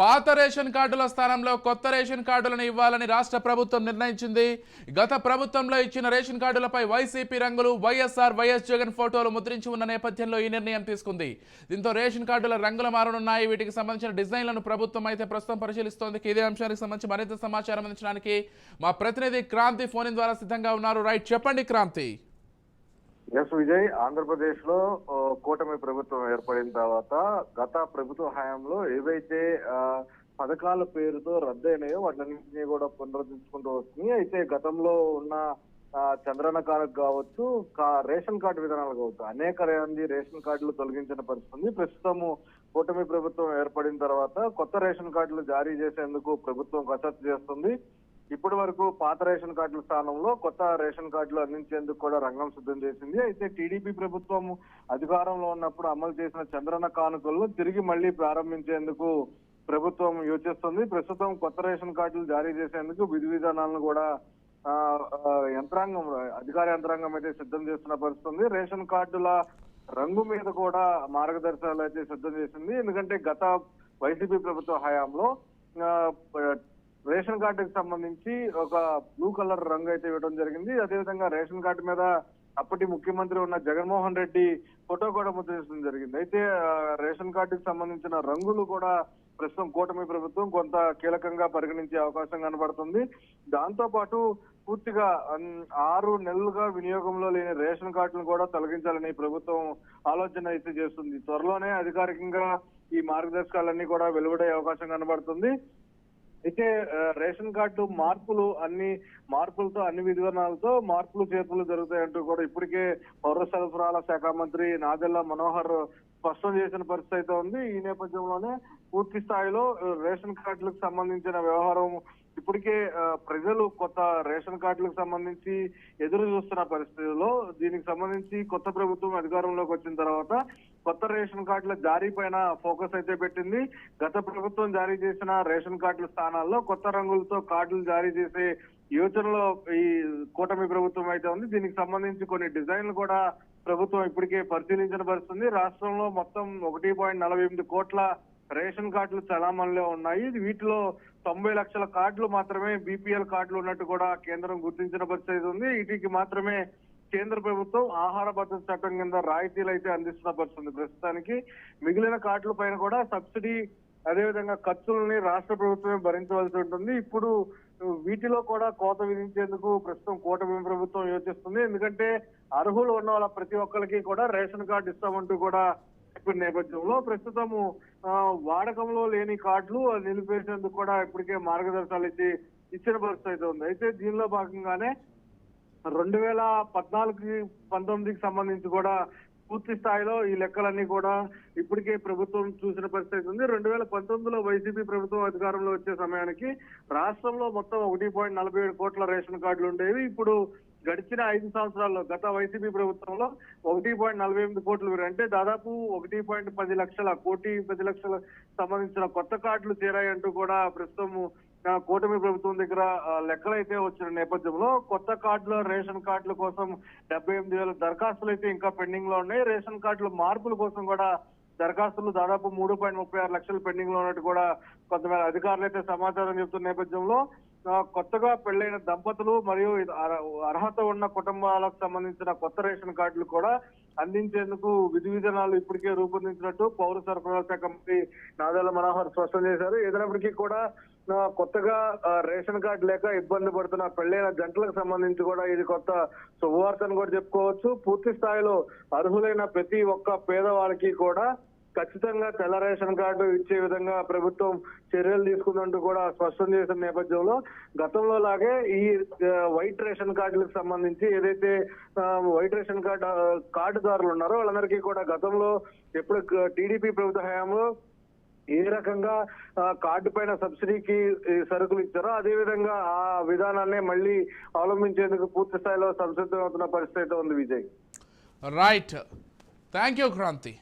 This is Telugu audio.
పాత రేషన్ కార్డుల స్థానంలో కొత్త రేషన్ కార్డులను ఇవ్వాలని రాష్ట్ర ప్రభుత్వం నిర్ణయించింది. గత ప్రభుత్వంలో ఇచ్చిన రేషన్ కార్డులపై వైసీపీ రంగులు వైఎస్ఆర్ వైఎస్ జగన్ ఫోటోలు ముద్రించి ఉన్న నేపథ్యంలో ఈ నిర్ణయం తీసుకుంది. దీంతో రేషన్ కార్డుల రంగులు మారనున్నాయి వీటికి సంబంధించిన డిజైన్లను ప్రభుత్వం అయితే ప్రస్తుతం పరిశీలిస్తోంది. ఇదే అంశానికి సంబంధించి మరింత సమాచారం అందించడానికి మా ప్రతినిధి క్రాంతి ఫోన్ ద్వారా సిద్ధంగా ఉన్నారు. రైట్ చెప్పండి క్రాంతి. ఎస్ విజయ్ ఆంధ్రప్రదేశ్లో కూటమి ప్రభుత్వం ఏర్పడిన తర్వాత గత ప్రభుత్వ హయాంలో ఏవైతే పథకాల పేరుతో రద్దయినాయో వాటిని కూడా పునరుద్ధరించుకుంటూ వస్తుంది అయితే గతంలో ఉన్న ఆ, చంద్రన్న కావచ్చు కా- రేషన్ కార్డు విధానాలు కావచ్చు అనేక మంది రేషన్ కార్డులు తొలగించిన పరిస్థితి ఉంది. ప్రస్తుతము కూటమి ప్రభుత్వం ఏర్పడిన తర్వాత కొత్త రేషన్ కార్డులు జారీ చేసేందుకు ప్రభుత్వం కసరత్తు చేస్తుంది. ఇప్పటి వరకు పాత రేషన్ కార్డుల స్థానంలో కొత్త రేషన్ కార్డులు అందించేందుకు కూడా రంగం సిద్ధం చేసింది. అయితే టీడీపీ ప్రభుత్వం అధికారంలో ఉన్నప్పుడు అమలు చేసిన చంద్రన్న కానుకలను తిరిగి మళ్ళీ ప్రారంభించేందుకు ప్రభుత్వం యోచిస్తుంది. ప్రస్తుతం కొత్త రేషన్ కార్డులు జారీ చేసేందుకు విధి విధానాలను కూడా యంత్రాంగం అధికార యంత్రాంగం అయితే సిద్ధం చేస్తున్న పరిస్థితి ఉంది రేషన్ కార్డుల రంగు మీద కూడా మార్గదర్శకాలు అయితే సిద్ధం చేసింది. ఎందుకంటే గత వైసీపీ ప్రభుత్వ హయాంలో రేషన్ కార్డుకి సంబంధించి ఒక బ్లూ కలర్ రంగు అయితే ఇవ్వడం జరిగింది. అదేవిధంగా రేషన్ కార్డు మీద అప్పటి ముఖ్యమంత్రి ఉన్న జగన్మోహన్ రెడ్డి ఫోటో కూడా ముద్రించడం జరిగింది. అయితే రేషన్ కార్డుకి సంబంధించిన రంగులు కూడా ప్రస్తుతం కూటమి ప్రభుత్వం కొంత కీలకంగా పరిగణించే అవకాశం కనబడుతుంది. దాంతో పాటు పూర్తిగా ఆరు నెలలుగా వినియోగంలో లేని రేషన్ కార్డులను కూడా తొలగించాలని ప్రభుత్వం ఆలోచన అయితే చేస్తుంది. త్వరలోనే అధికారికంగా ఈ మార్గదర్శకాలన్నీ కూడా వెలువడే అవకాశం కనబడుతుంది. అయితే రేషన్ కార్డు మార్పులు అన్ని మార్పులతో అన్ని విధానాలతో మార్పులు చేర్పులు జరుగుతాయంటూ కూడా ఇప్పటికే పౌర సరఫరాల శాఖ మంత్రి నాదెల్ల మనోహర్ స్పష్టం చేసిన పరిస్థితి అయితే ఉంది. ఈ నేపథ్యంలోనే పూర్తి స్థాయిలో రేషన్ కార్డులకు సంబంధించిన వ్యవహారం ఇప్పటికే ప్రజలు కొత్త రేషన్ కార్డులకు సంబంధించి ఎదురు చూస్తున్న పరిస్థితుల్లో దీనికి సంబంధించి కొత్త ప్రభుత్వం అధికారంలోకి వచ్చిన తర్వాత కొత్త రేషన్ కార్డుల జారీ పైన ఫోకస్ అయితే పెట్టింది. గత ప్రభుత్వం జారీ చేసిన రేషన్ కార్డుల స్థానాల్లో కొత్త రంగులతో కార్డులు జారీ చేసే యోచనలో ఈ కూటమి ప్రభుత్వం అయితే ఉంది. దీనికి సంబంధించి కొన్ని డిజైన్లు కూడా ప్రభుత్వం ఇప్పటికే పరిశీలించిన పరిస్థితుంది. రాష్ట్రంలో మొత్తం ఒకటి పాయింట్ నలభై ఎనిమిది కోట్ల రేషన్ కార్డులు చలామణిలో ఉన్నాయి. వీటిలో తొంభై లక్షల కార్డులు మాత్రమే బీపీఎల్ కార్డులు ఉన్నట్టు కూడా కేంద్రం గుర్తించిన పరిస్థితి ఉంది. వీటికి మాత్రమే కేంద్ర ప్రభుత్వం ఆహార భద్రత చట్టం కింద రాయితీలు అయితే అందిస్తున్న పరిస్థితి ప్రస్తుతానికి మిగిలిన కార్డుల పైన కూడా సబ్సిడీ అదేవిధంగా ఖర్చులని రాష్ట్ర ప్రభుత్వమే భరించవలసి ఉంటుంది. ఇప్పుడు వీటిలో కూడా కోత విధించేందుకు ప్రస్తుతం కూటమి ప్రభుత్వం యోచిస్తుంది. ఎందుకంటే అర్హులు ఉన్న వాళ్ళ ప్రతి ఒక్కరికి కూడా రేషన్ కార్డు ఇస్తామంటూ కూడా చెప్పిన నేపథ్యంలో ప్రస్తుతము వాడకంలో లేని కార్డులు నిలిపేసేందుకు కూడా ఇప్పటికే మార్గదర్శకాలు ఇచ్చి ఇచ్చిన పరిస్థితి అయితే ఉంది. అయితే దీనిలో భాగంగానే రెండు వేల పద్నాలుగు పంతొమ్మిదికి సంబంధించి కూడా పూర్తి స్థాయిలో ఈ లెక్కలన్నీ కూడా ఇప్పటికే ప్రభుత్వం చూసిన పరిస్థితి ఉంది. రెండు వేల పంతొమ్మిదిలో వైసీపీ ప్రభుత్వం అధికారంలో వచ్చే సమయానికి రాష్ట్రంలో మొత్తం ఒకటి పాయింట్ నలభై ఏడు కోట్ల రేషన్ కార్డులు ఉండేవి. ఇప్పుడు గడిచిన ఐదు సంవత్సరాల్లో గత వైసీపీ ప్రభుత్వంలో ఒకటి పాయింట్ నలభై ఎనిమిది కోట్లు పెరిగాయి. అంటే దాదాపు ఒకటి పాయింట్ పది లక్షల కోటి పది లక్షల సంబంధించిన కొత్త కార్డులు చేరాయంటూ కూడా ప్రస్తుతం కూటమి ప్రభుత్వం దగ్గర లెక్కలైతే వచ్చిన నేపథ్యంలో కొత్త కార్డుల రేషన్ కార్డుల కోసం డెబ్బై ఎనిమిది వేల దరఖాస్తులు అయితే ఇంకా పెండింగ్లో ఉన్నాయి రేషన్ కార్డుల మార్పుల కోసం కూడా దరఖాస్తులు దాదాపు మూడు పాయింట్ ముప్పై ఆరు లక్షలు పెండింగ్లో ఉన్నట్టు కూడా కొంతమంది అధికారులు అయితే సమాచారం చెబుతున్న నేపథ్యంలో కొత్తగా పెళ్ళైన దంపతులు మరియు అర్హత ఉన్న కుటుంబాలకు సంబంధించిన కొత్త రేషన్ కార్డులు కూడా అందించేందుకు విధి విధానాలు ఇప్పటికే రూపొందించినట్టు పౌర సరఫరాల శాఖ మంత్రి నాదల మనోహర్ స్పష్టం చేశారు. ఏదైనప్పటికీ కూడా కొత్తగా రేషన్ కార్డు లేక ఇబ్బంది పడుతున్న పెళ్ళైన జంటలకు సంబంధించి కూడా ఇది కొత్త శుభవార్తను కూడా చెప్పుకోవచ్చు. పూర్తి స్థాయిలో అర్హులైన ప్రతి ఒక్క పేదవాళ్ళకి కూడా ఖచ్చితంగా తెల్ల రేషన్ కార్డు ఇచ్చే విధంగా ప్రభుత్వం చర్యలు తీసుకుందంటూ కూడా స్పష్టం చేసిన నేపథ్యంలో గతంలో లాగే ఈ వైట్ రేషన్ కార్డులకు సంబంధించి ఏదైతే వైట్ రేషన్ కార్డు కార్డుదారులు ఉన్నారో వాళ్ళందరికీ కూడా గతంలో ఎప్పుడు టీడీపీ ప్రభుత్వ హయాంలో ఏ రకంగా కార్డు పైన సబ్సిడీకి సరుకులు ఇచ్చారో అదే విధంగా ఆ విధానాన్ని మళ్ళీ అవలంబించేందుకు పూర్తి స్థాయిలో సంసిద్ధమవుతున్న పరిస్థితి అయితే ఉంది Vijay. Right thank you Kranti